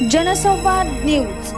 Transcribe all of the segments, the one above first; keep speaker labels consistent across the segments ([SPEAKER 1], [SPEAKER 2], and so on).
[SPEAKER 1] जनसंवाद न्यूज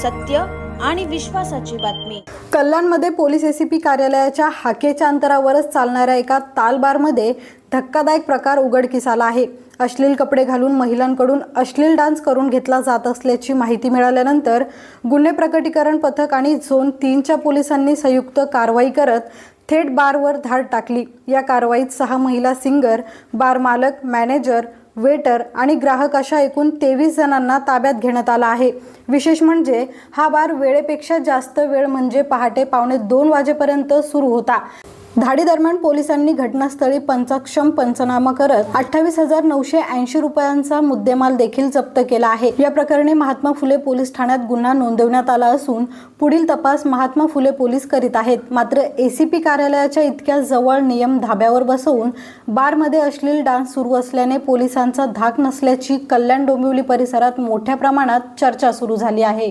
[SPEAKER 1] सत्य आणि विश्वासाची बातमी.
[SPEAKER 2] कल्याणमध्ये पोलीस एसीपी कार्यालयाच्या हाकेच्या अंतरावरच चालणाऱ्या एका तालबारमध्ये धक्कादायक प्रकार उघडकीस आला आहे. अश्लील कपडे घालून महिलांकडून अश्लील डान्स करून घेतला जात असल्याची माहिती मिळाल्यानंतर गुन्हे प्रकटीकरण पथक आणि झोन तीनच्या पोलिसांनी संयुक्त कारवाई करत थेट बारवर धाड टाकली. या कारवाईत सहा महिला सिंगर बार मालक मॅनेजर वेटर आणि ग्राहक अशा एकूण तेवीस जणांना ताब्यात घेण्यात आला आहे. विशेष म्हणजे हा बार वेळेपेक्षा जास्त वेळ म्हणजे पहाटे पावणे दोन वाजेपर्यंत सुरू होता. धाडी दरम्यान पोलिसांनी घटनास्थळी पंचाक्षम पंचनामा करत अठ्ठावीस हजार नऊशे ऐंशी रुपयांचा मुद्देमाल देखील जप्त केला आहे. या प्रकरणी महात्मा फुले पोलीस ठाण्यात गुन्हा नोंदवण्यात आला असून पुढील तपास महात्मा फुले पोलीस करीत आहेत. मात्र एसीपी कार्यालयाच्या इतक्या जवळ नियम धाब्यावर बसवून बारमध्ये अश्लील डान्स सुरू असल्याने पोलिसांचा धाक नसल्याची कल्याण डोंबिवली परिसरात मोठ्या प्रमाणात चर्चा सुरू झाली आहे.